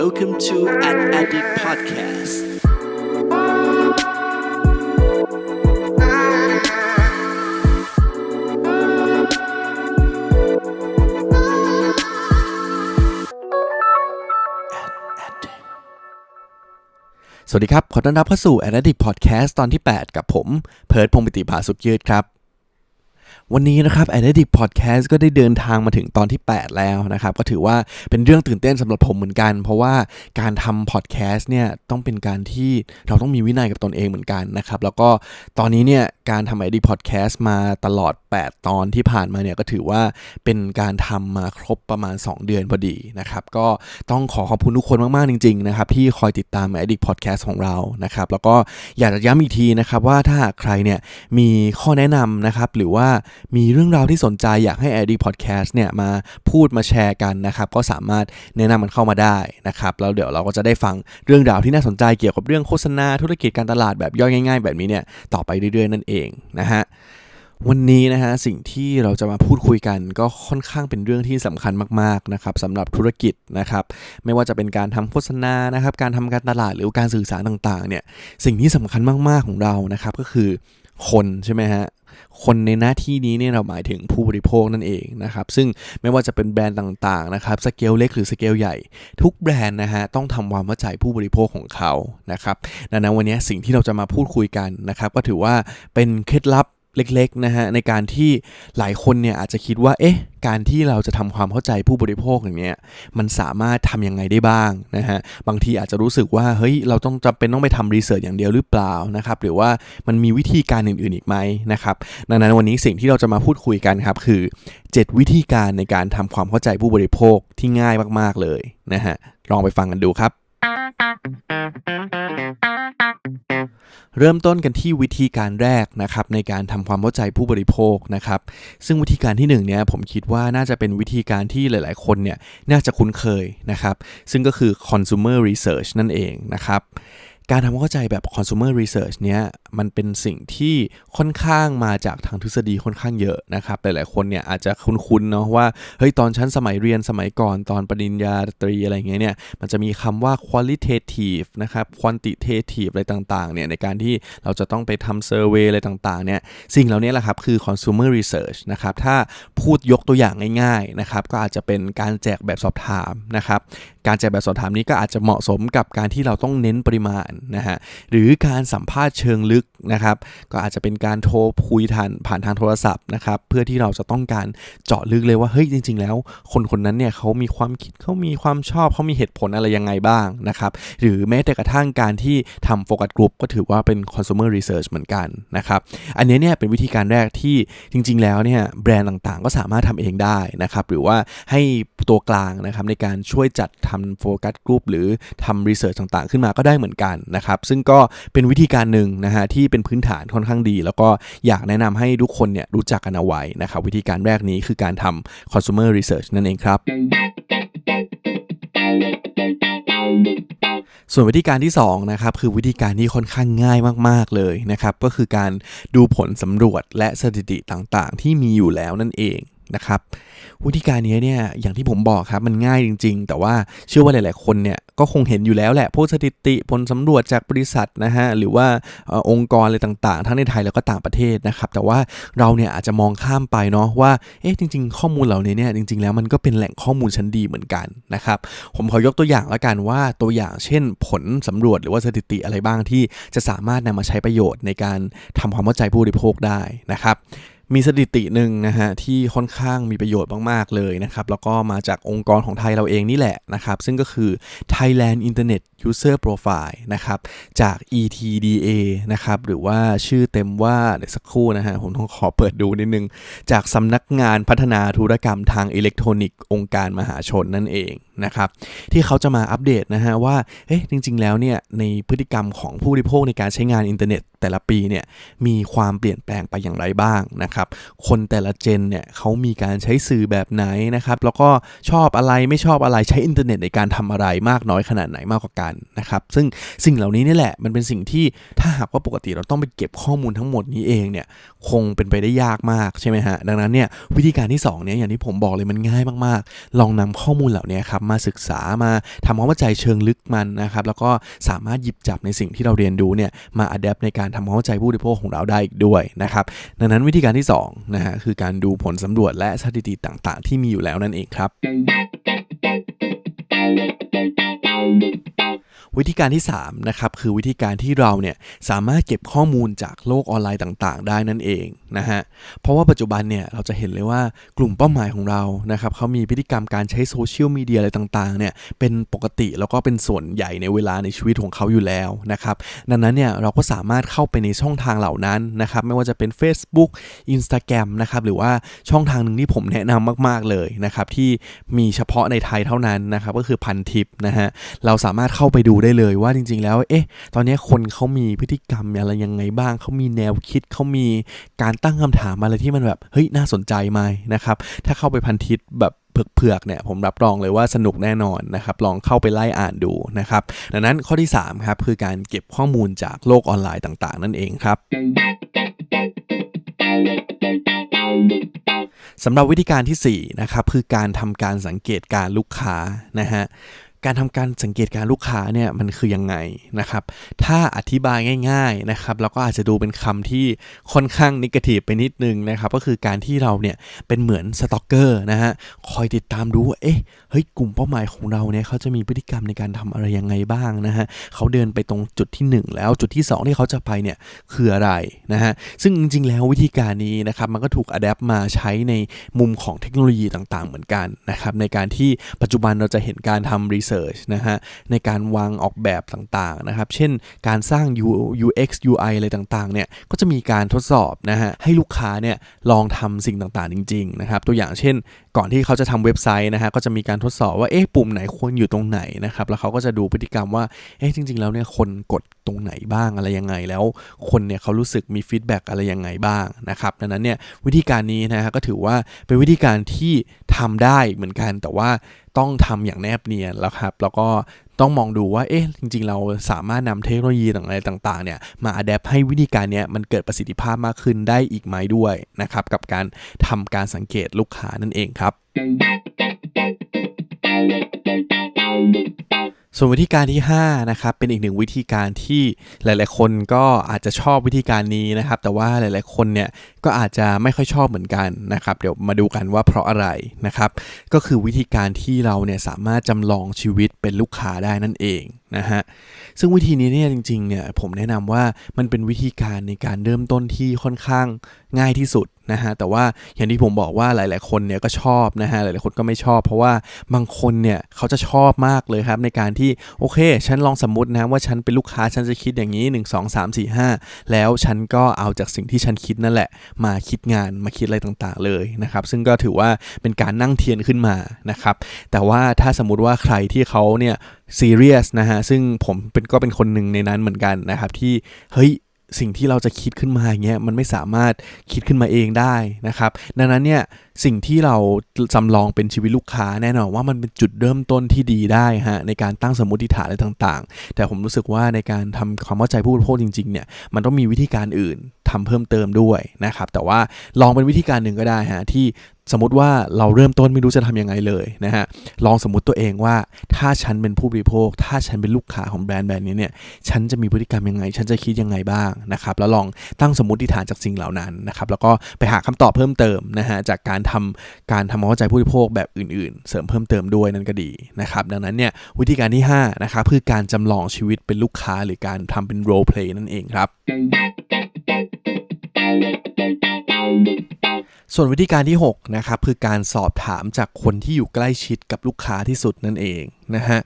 Welcome to an Addict Podcast. สวัสดีครับ ขอต้อนรับเข้าสู่ a d d i c t Podcast ตอนที่ 8 กับผม เพิร์ดพงศ์ปิติภาสุขยืดครับ วันนี้นะครับ a d d i c t Podcast ก็ได้เดินทางมาถึงตอนที่ 8 แล้วนะครับ ก็ถือว่าเป็นเรื่องตื่นเต้นสำหรับผมเหมือนกัน เพราะว่าการทำ podcast เนี่ยต้องเป็นการที่เราต้องมีวินัยกับตนเองเหมือนกันนะครับ แล้วก็ตอนนี้เนี่ยการทำ a d d i c t Podcast มาตลอด 8 ตอนที่ผ่านมาเนี่ยก็ถือว่าเป็นการทำมาครบประมาณ 2 เดือนพอดีนะครับ ก็ต้องขอขอบคุณทุกคนมากๆจริงๆนะครับที่คอยติดตาม a d d i c t Podcast ของเรานะครับ แล้วก็อยากจะย้ำอีกทีนะครับว่าถ้าใครเนี่ยมีข้อแนะนำนะครับหรือว่ามีเรื่องราวที่สนใจอยากให้ a d d i c t Podcast เนี่ยมาพูดมาแชร์กันนะครับ ก็สามารถแนะนำมันเข้ามาได้นะครับแล้วเดี๋ยวเราก็จะได้ฟังเรื่องราวที่น่าสนใจเกี่ยวกับเรื่องโฆษณาธุรกิจการตลาดแบบย่อยง่าย ๆ แบบนี้เนี่ยต่อไปเรื่อยๆนั่นเองนะฮะวันนี้นะฮะสิ่งที่เราจะมาพูดคุยกันก็ค่อนข้างเป็นเรื่องที่สำคัญมากๆนะครับสำหรับธุรกิจนะครับไม่ว่าจะเป็นการทำโฆษณานะครับการทำการตลาดหรือการสื่อสารต่างๆเนี่ยสิ่งที่สำคัญมากๆของเรานะครับก็คือคนใช่ไหมฮะ คนในหน้าที่นี้เนี่ยเราหมายถึงผู้บริโภคนั่นเองนะครับซึ่งไม่ว่าจะเป็นแบรนด์ต่างๆนะครับสเกลเล็กหรือสเกลใหญ่ ทุกแบรนด์นะฮะต้องทำความเข้าใจผู้บริโภคของเขานะครับดังนั้นวันนี้สิ่งที่เราจะมาพูดคุยกันนะครับก็ถือว่าเป็นเคล็ดลับ เล็กๆนะฮะในการที่หลายคนเนี่ยอาจจะคิดว่าเอ๊ะการที่เราจะทำความเข้าใจผู้บริโภคอย่างเนี้ยมันสามารถทำยังไงได้บ้างนะฮะบางทีอาจจะรู้สึกว่าเฮ้ยเราต้องจำเป็นต้องไปทำรีเสิร์ชอย่างเดียวหรือเปล่านะครับหรือว่ามันมีวิธีการอื่นๆอีกไหมนะครับดังนั้นวันนี้สิ่งที่เราจะมาพูดคุยกันครับคือ 7 วิธีการในการทำความเข้าใจผู้บริโภคที่ง่ายมากๆเลยนะฮะลองไปฟังกันดูครับ เริ่มต้นกันที่วิธีการแรกนะครับในการทำความเข้าใจผู้บริโภคนะครับซึ่งวิธีการที่หนึ่งเนี่ยผมคิดว่าน่าจะเป็นวิธีการที่หลายๆ คนเนี่ยน่าจะคุ้นเคยนะครับซึ่งก็คือ consumer research นั่นเองนะครับ การทำความเข้าใจแบบ consumer research เนี้ยมันเป็นสิ่งที่ค่อนข้างมาจากทางทฤษฎีค่อนข้างเยอะนะครับ หลายๆคนเนี่ยอาจจะคุ้นๆเนาะว่าเฮ้ยตอนชั้นสมัยเรียนสมัยก่อนตอนปริญญาตรีอะไรเงี้ยเนี่ยมันจะมีคำว่า qualitative นะครับ quantitative อะไรต่างๆเนี่ยในการที่เราจะต้องไปทำ survey อะไรต่างๆเนี่ยสิ่งเหล่านี้แหละครับคือ consumer research นะครับถ้าพูดยกตัวอย่างง่ายๆนะครับก็อาจจะเป็นการแจกแบบสอบถามนะครับการแจกแบบสอบถามนี้ก็อาจจะเหมาะสมกับการที่เราต้องเน้นปริมาณนะฮะหรือการสัมภาษณ์เชิงลึก นะครับ ก็อาจจะเป็นการโทรคุยทันผ่านทางโทรศัพท์นะครับ เพื่อที่เราจะต้องการเจาะลึกเลยว่าเฮ้ยจริง ๆ แล้ว คนคนนั้นเนี่ยเขามีความคิดเขามีความชอบเขามีเหตุผลอะไรยังไงบ้างนะครับ หรือแม้แต่กระทั่งการที่ทำโฟกัสกลุ่มก็ถือว่าเป็น consumer research เหมือนกันนะครับ อันนี้เนี่ยเป็นวิธีการแรกที่จริง ๆ แล้วเนี่ยแบรนด์ต่างๆ ก็สามารถทำเองได้นะครับหรือว่าให้ตัวกลางนะครับในการช่วยจัดทำโฟกัสกลุ่มหรือทำรีเสิร์ชต่างๆ ขึ้นมาก็ได้เหมือนกันนะครับซึ่งก็เป็นวิธีการหนึ่งนะฮะที่เป็นพื้นฐานค่อนข้างดี แล้วก็อยากแนะนำให้ทุกคนเนี่ยรู้จักกันเอาไว้นะครับวิธีการแรกนี้คือการทำ consumer research นั่นเองครับส่วนวิธีการที่2นะครับคือวิธีการที่ค่อนข้างง่ายมากๆเลยนะครับก็คือการดูผลสำรวจและสถิติต่างๆ ที่มีอยู่แล้วนั่นเอง นะครับวิธีการนี้เนี่ยอย่างที่ผมบอกครับมันง่ายจริง ๆ แต่ว่าเชื่อว่าหลาย ๆ คนเนี่ยก็คงเห็นอยู่แล้วแหละพวกสถิติผลสำรวจจากบริษัทนะฮะหรือว่าอองค์กรอะไรต่าง ๆ ทั้งในไทยแล้วก็ต่างประเทศนะครับแต่ว่าเราเนี่ยอาจจะมองข้ามไปเนาะว่าเอ๊ะจริง ๆ ข้อมูลเหล่านี้เนี่ยจริง ๆ แล้วมันก็เป็นแหล่งข้อมูลชั้นดีเหมือนกันนะครับผมขอยกตัวอย่างละกันว่าตัวอย่างเช่น ผลสำรวจหรือว่าสถิติอะไรบ้างที่จะสามารถนำมาใช้ประโยชน์ในการทำความเข้าใจผู้บริโภคได้นะครับ มีสถิติหนึ่งนะฮะที่ค่อนข้างมีประโยชน์มากๆเลยนะครับแล้วก็มาจากองค์กรของไทยเราเองนี่แหละนะครับซึ่งก็คือ Thailand Internet User Profile นะครับจาก ETDA นะครับหรือว่าชื่อเต็มว่าเดี๋ยวสักครู่นะฮะผมต้องขอเปิดดูนิดนึง จากสำนักงานพัฒนาธุรกรรมทางอิเล็กทรอนิกส์องค์การมหาชนนั่นเองนะครับที่เขาจะมาอัปเดตนะฮะว่าเอ๊ะจริง ๆ แล้วเนี่ยในพฤติกรรมของผู้บริโภคในการใช้งานอินเทอร์เน็ต แต่ละปีเนี่ยมีความเปลี่ยนแปลงไปอย่างไรบ้างนะนะครับ คนแต่ละเจนเนี่ยเขามีการใช้สื่อแบบไหนนะครับ แล้วก็ชอบอะไรไม่ชอบอะไรใช้อินเทอร์เน็ตในการทำอะไรมากน้อยขนาดไหนมากกว่ากันนะครับ ซึ่งสิ่งเหล่านี้นี่แหละมันเป็นสิ่งที่ถ้าหากว่าปกติเราต้องไปเก็บข้อมูลทั้งหมดนี้เองเนี่ยคงเป็นไปได้ยากมากใช่ไหมฮะดังนั้นเนี่ยวิธีการที่สองเนี่ยอย่างที่ผมบอกเลยมันง่ายมากๆ ลองนำข้อมูลเหล่านี้ครับมาศึกษามาทำความเข้าใจเชิงลึกมันนะครับแล้วก็สามารถหยิบจับในสิ่งที่เราเรียนรู้เนี่ยมาอัดแอปในการทำความเข้าใจผู้บริโภคของเราได้อีกด้วยนะครับดังนั้นวิธีการที่2นะฮะคือการดูผลสำรวจและสถิติต่างๆ ที่มีอยู่แล้วนั่นเองครับ วิธีการที่3นะครับคือวิธีการที่เราเนี่ยสามารถเก็บข้อมูลจากโลกออนไลน์ต่างๆ ได้นั่นเองนะฮะเพราะว่าปัจจุบันเนี่ยเราจะเห็นเลยว่ากลุ่มเป้าหมายของเรานะครับเขามีพฤติกรรมการใช้โซเชียลมีเดียอะไรต่างๆเนี่ยเป็นปกติแล้วก็เป็นส่วนใหญ่ในเวลาในชีวิตของเขาอยู่แล้วนะครับดังนั้นเนี่ยเราก็สามารถเข้าไปในช่องทางเหล่านั้นนะครับไม่ว่าจะเป็น Facebook Instagram นะครับหรือว่าช่องทางหนึ่งที่ผมแนะนำมาก ๆเลยนะครับที่มีเฉพาะในไทยเท่านั้นนะครับก็คือพันทิปนะฮะเราสามารถเข้าไปดูได้เลยว่าจริง ๆ แล้ว เอ๊ะ ตอนนี้คนเขามีพฤติกรรมอะไรยังไงบ้าง เขามีแนวคิด เขามีการตั้งคำถามอะไรที่มันแบบ เฮ้ย น่าสนใจไหมนะครับ ถ้าเข้าไปพันทิปแบบเผือกๆเนี่ยผมรับรองเลยว่าสนุกแน่นอนนะครับลองเข้าไปไล่อ่านดูนะครับดังนั้นข้อที่3ครับคือการเก็บข้อมูลจากโลกออนไลน์ต่างๆ นั่นเองครับสำหรับวิธีการที่4นะครับคือการทำการสังเกตการลูกค้านะฮะ การทำการสังเกตการลูกค้าเนี่ยมันคือยังไงนะครับ ถ้าอธิบายง่าย ๆนะครับ เราก็อาจจะดูเป็นคำที่ค่อนข้างนิเกทีฟไปนิดนึงนะครับ ก็คือการที่เราเนี่ยเป็นเหมือนสต็อกเกอร์นะฮะคอยติดตามดูว่าเอ๊ะเฮ้ยกลุ่มเป้าหมายของเราเนี่ยเขาจะมีพฤติกรรมในการทำอะไรยังไงบ้างนะฮะเขาเดินไปตรงจุดที่ 1 แล้วจุดที่ 2 ที่เขาจะไปเนี่ยคืออะไรนะฮะซึ่งจริงๆแล้ววิธีการนี้นะครับมันก็ถูกอัดแอปมาใช้ในมุมของเทคโนโลยีต่างๆ เหมือนกันนะครับในการที่ปัจจุบันเราจะเห็นการทำรีเสิร์ชนะฮะในการวางออกแบบต่างๆนะครับ เช่นการสร้าง UX UI อะไรต่างๆเนี่ยก็จะมีการทดสอบนะฮะให้ลูกค้าเนี่ยลองทำสิ่งต่างๆจริงๆนะครับตัวอย่างเช่น ก่อนที่เขาจะทำเว็บไซต์นะฮะก็จะมีการทดสอบว่าเอ๊ะปุ่มไหนควรอยู่ตรงไหนนะครับแล้วเขาก็จะดูพฤติกรรมว่าเอ๊ะจริง ๆ แล้วเนี่ยคนกดตรงไหนบ้างอะไรยังไง แล้วคนเนี่ยเขารู้สึกมีฟีดแบ็กอะไรยังไงบ้างนะครับดังนั้นเนี่ยวิธีการนี้นะฮะก็ถือว่าเป็นวิธีการที่ทำได้เหมือนกันแต่ว่า ต้องทำอย่างแนบเนียนแล้วครับ แล้วก็ต้องมองดูว่า เอ๊ะ จริง ๆ เราสามารถนำเทคโนโลยีต่างๆเนี่ย มาอัดแอปให้วิธีการเนี้ยมันเกิดประสิทธิภาพมากขึ้นได้อีกไหมด้วยนะครับ กับการทำการสังเกตลูกค้านั่นเองครับ ส่วนวิธีการที่5นะครับเป็นอีกหนึ่งวิธีการที่หลาย ๆ คนก็อาจจะชอบวิธีการนี้นะครับ แต่ว่าหลาย ๆ คนเนี่ยก็อาจจะไม่ค่อยชอบเหมือนกันนะครับ เดี๋ยวมาดูกันว่าเพราะอะไรนะครับ ก็คือวิธีการที่เราเนี่ยสามารถจำลองชีวิตเป็นลูกค้าได้นั่นเองนะฮะซึ่งวิธีนี้เนี่ยจริง ๆ เนี่ยผมแนะนำว่ามันเป็นวิธีการในการเริ่มต้นที่ค่อนข้างง่ายที่สุด นะฮะแต่ว่าอย่างที่ผมบอกว่าหลาย ๆ คนเนี่ยก็ชอบนะฮะหลาย ๆ คนก็ไม่ชอบ เพราะว่าบางคนเนี่ยเขาจะชอบมากเลยครับในการที่โอเค ฉันลองสมมตินะว่าฉันเป็นลูกค้าฉันจะคิดอย่างนี้ 1 2 3 4 5 แล้วฉันก็เอาจากสิ่งที่ฉันคิดนั่นแหละ มาคิดงานมาคิดอะไรต่างๆเลยนะครับซึ่งก็ถือว่าเป็นการนั่งเทียนขึ้นมานะครับแต่ว่าถ้าสมมติว่าใครที่เขาเนี่ยซีเรียสนะฮะซึ่งผมเป็นก็เป็นคนหนึ่งในนั้นเหมือนกันนะครับที่เฮ้ย สิ่งที่เราจะคิดขึ้นมาอย่างเงี้ยมันไม่สามารถคิดขึ้นมาเองได้นะครับ ดังนั้นเนี่ย สิ่งที่เราจำลองเป็นชีวิตลูกค้าแน่นอนว่ามันเป็นจุดเริ่มต้นที่ดีได้ฮะในการตั้งสมมติฐานอะไรต่างๆ แต่ผมรู้สึกว่าในการทำความเข้าใจผู้บริโภคจริงๆเนี่ยมันต้องมีวิธีการอื่นทำเพิ่มเติมด้วยนะครับแต่ว่าลองเป็นวิธีการหนึ่งก็ได้ฮะที่สมมติว่าเราเริ่มต้นไม่รู้จะทำยังไงเลยนะฮะลองสมมติตัวเองว่าถ้าฉันเป็นผู้บริโภค ถ้าฉันเป็นลูกค้าของแบรนด์แบรนด์นี้เนี่ยฉันจะมีพฤติกรรมยังไง ฉันจะคิดยังไงบ้างนะครับแล้วลองตั้งสมมติฐานจากสิ่งเหล่านั้นนะครับแล้วก็ไปหาคำตอบเพิ่มเติมนะฮะจากการทำการทำความเข้าใจผู้บริโภคแบบอื่นๆ เสริมเพิ่มเติมด้วยนั่นก็ดีนะครับดังนั้นเนี่ยวิธีการที่5นะครับคือการจำลองชีวิตเป็นลูกค้าหรือการทำเป็นโรลเพลย์นั่นเองครับส่วนวิธีการที่6นะครับคือการสอบถามจากคนที่อยู่ใกล้ชิดกับลูกค้าที่สุดนั่นเองนะฮะ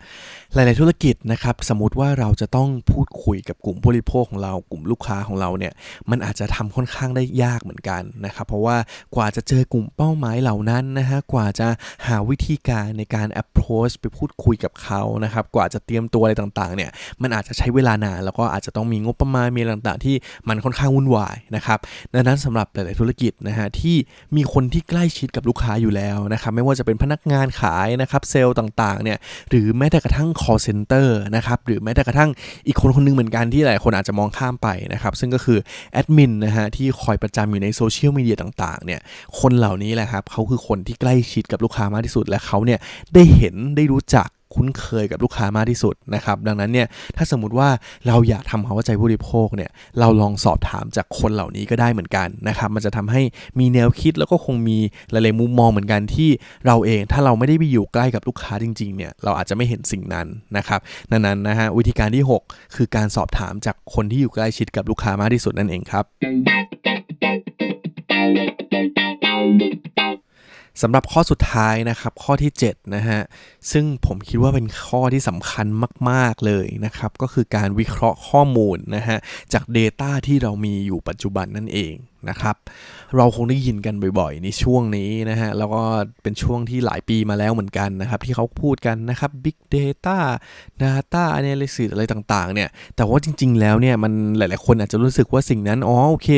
หลาย ๆ ธุรกิจนะครับสมมติว่าเราจะต้องพูดคุยกับกลุ่มผู้บริโภคของเรากลุ่มลูกค้าของเราเนี่ยมันอาจจะทำค่อนข้างได้ยากเหมือนกันนะครับเพราะว่ากว่าจะเจอกลุ่มเป้าหมายเหล่านั้นนะฮะกว่าจะหาวิธีการในการ approach ไปพูดคุยกับเขานะครับกว่าจะเตรียมตัวอะไรต่าง ๆ เนี่ยมันอาจจะใช้เวลานานแล้วก็อาจจะต้องมีงบประมาณมีต่างๆ ที่มันค่อนข้างวุ่นวายนะครับดังนั้นสำหรับหลาย ๆ ธุรกิจนะฮะที่มีคนที่ใกล้ชิดกับลูกค้าอยู่แล้วนะครับไม่ว่าจะเป็นพนักงานขายนะครับเซลล์ต่าง ๆ เนี่ยหรือแม้แต่กระทั่ง call center นะครับหรือแม้แต่กระทั่งอีกคนคนหนึงเหมือนกันที่หลายคนอาจจะมองข้ามไปนะครับซึ่งก็คือแอดมินนะฮะที่คอยประจำอยู่ในโซเชียลมีเดียต่างๆเนี่ยคนเหล่านี้แหละครับเขาคือคนที่ใกล้ชิดกับลูกค้ามากที่สุดและเขาเนี่ยได้เห็นได้รู้จัก คุ้นเคยกับลูกค้ามากที่สุดนะครับดังนั้นเนี่ยถ้าสมมติว่าเราอยากทำความเข้าใจผู้บริโภคเนี่ยเราลองสอบถามจากคนเหล่านี้ก็ได้เหมือนกันนะครับมันจะทำให้มีแนวคิดแล้วก็คงมีหลายๆมุมมองเหมือนกันที่เราเองถ้าเราไม่ได้ไปอยู่ใกล้กับลูกค้าจริงๆเนี่ยเราอาจจะไม่เห็นสิ่งนั้นนะครับดังนั้นนะฮะวิธีการที่ 6 คือการสอบถามจากคนที่อยู่ใกล้ชิดกับลูกค้ามากที่สุดนั่นเองครับ สำหรับข้อสุดท้ายนะครับข้อที่7นะฮะซึ่งผมคิดว่าเป็นข้อที่สำคัญมาก ๆ เลยนะครับ ก็คือการวิเคราะห์ข้อมูลนะฮะจาก Data ที่เรามีอยู่ปัจจุบันนั่นเอง นะครับ เราคงได้ยินกันบ่อยๆ ในช่วงนี้นะฮะ แล้วก็เป็นช่วงที่หลายปีมาแล้วเหมือนกันนะครับ ที่เขาพูดกันนะครับ Big Data Data Analysis อะไรต่างๆ เนี่ย แต่ว่าจริงๆ แล้วเนี่ย มันหลายๆ คนอาจจะรู้สึกว่าสิ่งนั้น อ๋อ โอเค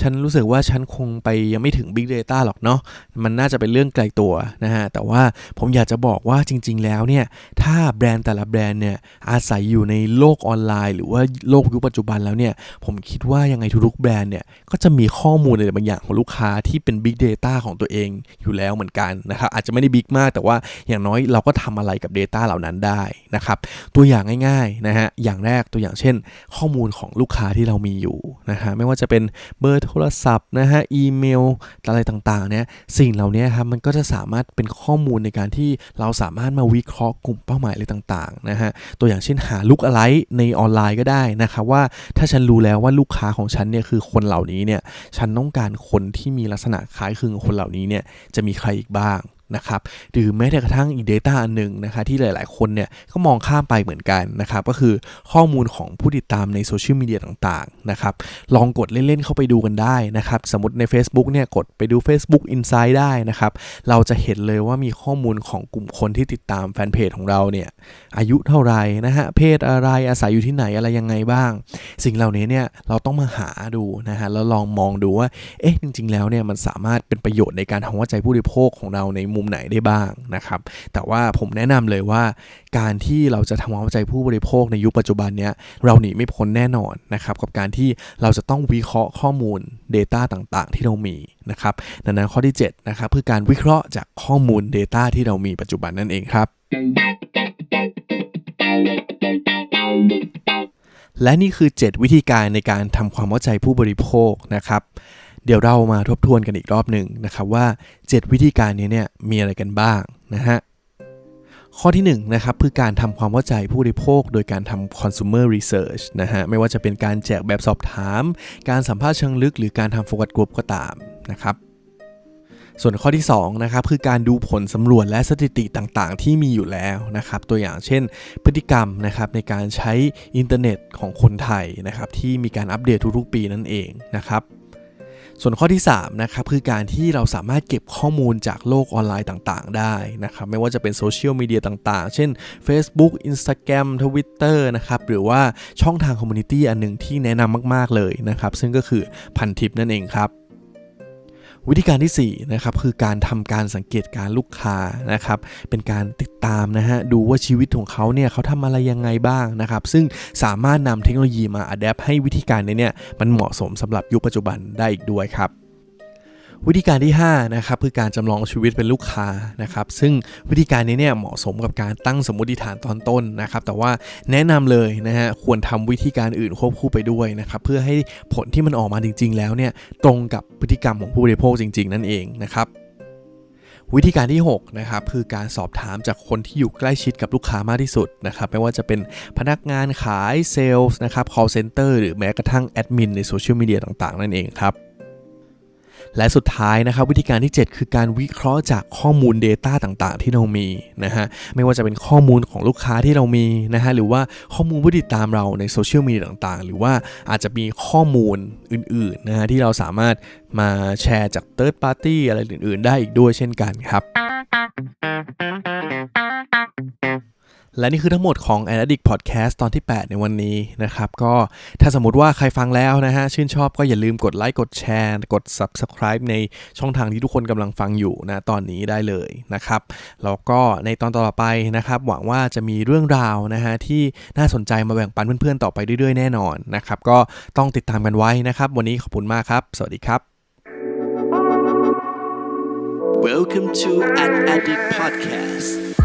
ฉันรู้สึกว่าฉันคงไปยังไม่ถึง Big Data หรอกเนาะ มันน่าจะเป็นเรื่องไกลตัวนะฮะ แต่ว่าผมอยากจะบอกว่าจริง ๆ แล้วเนี่ย ถ้าแบรนด์แต่ละแบรนด์เนี่ย อาศัยอยู่ในโลกออนไลน์ หรือว่าโลกยุคปัจจุบันแล้วเนี่ย ผมคิดว่ายังไงทุกๆแบรนด์เนี่ย ก็จะมีข้ออมูลอะไรบางอย่างของลูกค้าที่เป็น Big Data ของตัวเองอยู่แล้วเหมือนกันนะครับอาจจะไม่ได้บิ๊กมาก แต่ว่าอย่างน้อยเราก็ทำอะไรกับ Data เหล่านั้นได้นะครับตัวอย่างง่ายๆนะฮะอย่างแรกตัวอย่างเช่น ข้อมูลของลูกค้าที่เรามีอยู่นะฮะไม่ว่าจะเป็นเบอร์โทรศัพท์นะฮะอีเมลอะไรต่างๆเนี่ยสิ่งเหล่านี้ครับมันก็จะสามารถเป็นข้อมูลในการที่เราสามารถมาวิเคราะห์กลุ่มเป้าหมายอะไรต่างๆนะฮะตัวอย่างเช่นหาลูกอะไรในออนไลน์ก็ได้นะครับว่าถ้าฉันรู้แล้วว่าลูกค้าของฉันเนี่ยคือคนเหล่านี้เนี่ยฉันต้องการคนที่มีลักษณะคล้ายคลึงคนเหล่านี้เนี่ยจะมีใครอีกบ้าง นะครับหรือแม้แต่กระทั่งอีก Data อันหนึ่งนะคะที่หลายๆ คนเนี่ยก็มองข้ามไปเหมือนกันนะครับก็คือข้อมูลของผู้ติดตามในโซเชียลมีเดียต่างๆนะครับลองกดเล่น ๆ เข้าไปดูกันได้นะครับสมมติใน Facebook เนี่ยกดไปดู Facebook Insight ได้นะครับเราจะเห็นเลยว่ามีข้อมูลของกลุ่มคนที่ติดตามแฟนเพจของเราเนี่ยอายุเท่าไหร่นะฮะเพศอะไรอาศัยอยู่ที่ไหนอะไรยังไงบ้าง สิ่งเหล่านี้เนี่ยเราต้องมาหาดูนะฮะแล้วลองมองดูว่าเอ๊ะจริง ๆ แล้วเนี่ยมันสามารถเป็นประโยชน์ในการทำเข้าใจผู้บริโภคของเราในมุมไหนได้บ้างนะครับ แต่ว่าผมแนะนำเลยว่า การที่เราจะทำความเข้าใจผู้บริโภคในยุคปัจจุบันเนี้ยเราหนีไม่พ้นแน่นอนนะครับ กับการที่เราจะต้องวิเคราะห์ข้อมูล Data ต่างๆ ที่เรามีนะครับดังนั้นข้อที่7นะครับคือการวิเคราะห์จากข้อมูล Data ที่เรามีปัจจุบันนั่นเองครับและนี่คือ 7 วิธีการในการทำความเข้าใจผู้บริโภคนะครับ เดี๋ยวเรามาทบทวนกันอีกรอบหนึ่งนะครับว่า 7 วิธีการนี้เนี่ยมีอะไรกันบ้างนะฮะข้อที่1นะครับคือการทำความเข้าใจผู้บริโภค โดยการทำ consumer research นะฮะไม่ว่าจะเป็นการแจกแบบสอบถาม การสัมภาษณ์เชิงลึก หรือการทำโฟกัสกลุ่มก็ตามนะครับส่วนข้อที่2นะครับคือการดูผลสำรวจและสถิติต่างๆ ที่มีอยู่แล้วนะครับตัวอย่างเช่น พฤติกรรมนะครับในการใช้อินเทอร์เน็ตของคนไทยนะครับที่มีการอัปเดตทุกๆปีนั่นเองนะครับ ส่วนข้อที่3นะครับคือการที่เราสามารถเก็บข้อมูลจากโลกออนไลน์ต่างๆ ได้นะครับไม่ว่าจะเป็นโซเชียลมีเดียต่างๆ เช่น Facebook Instagram Twitter นะครับหรือว่าช่องทางคอมมูนิตี้อันหนึ่งที่แนะนำมากๆเลยนะครับซึ่งก็คือพันทิปนั่นเองครับ วิธีการที่4นะครับคือการทำการสังเกตการลูกค้านะครับเป็นการติดตามนะฮะดูว่าชีวิตของเขาเนี่ยเขาทำอะไรยังไงบ้างนะครับซึ่งสามารถนำเทคโนโลยีมาอัดแอปให้วิธีการนี้เนี่ยมันเหมาะสมสำหรับยุคปัจจุบันได้อีกด้วยครับ วิธีการที่5นะครับคือการจำลองชีวิตเป็นลูกค้านะครับซึ่งวิธีการนี้เนี่ยเหมาะสมกับการตั้งสมมติฐานตอนต้นนะครับแต่ว่าแนะนำเลยนะฮะควรทำวิธีการอื่นควบคู่ไปด้วยนะครับเพื่อให้ผลที่มันออกมาจริง ๆ แล้วเนี่ยตรงกับพฤติกรรมของผู้บริโภคจริง ๆ นั่นเองนะครับวิธีการที่6นะครับคือการสอบถามจากคนที่อยู่ใกล้ชิดกับลูกค้ามากที่สุดนะครับไม่ว่าจะเป็นพนักงานขายเซลล์นะครับ call center หรือแม้กระทั่งแอดมินในโซเชียลมีเดียต่างๆ นั่นเองครับ และสุดท้ายนะครับวิธีการที่ 7 คือการวิเคราะห์จากข้อมูล Data ต่างๆ ที่เรามีนะฮะไม่ว่าจะเป็นข้อมูลของลูกค้าที่เรามีนะฮะหรือว่าข้อมูลผู้ติดตามเราในโซเชียลมีเดียต่างๆ หรือว่าอาจจะมีข้อมูลอื่นๆนะฮะที่เราสามารถมาแชร์จาก Third Party อะไรอื่น ๆ ได้อีกด้วยเช่นกันครับ และนี่คือทั้งหมดของ a n a d i c Podcast ตอนที่ 8 ในวันนี้นะครับ ก็ถ้าสมมติว่าใครฟังแล้วนะฮะ ชื่นชอบก็อย่าลืมกดไลค์กดแชร์ กด Subscribe ในช่องทางที่ทุกคนกำลังฟังอยู่นะตอนนี้ได้เลยนะครับ แล้วก็ในตอนต่อไปนะครับ หวังว่าจะมีเรื่องราวนะฮะ ที่น่าสนใจมาแบ่งปันเพื่อนๆ ต่อไปเรื่อยๆ แน่นอนนะครับ ก็ต้องติดตามกันไว้นะครับ วันนี้ขอบคุณมากครับ สวัสดีครับ Welcome to an Addict Podcast.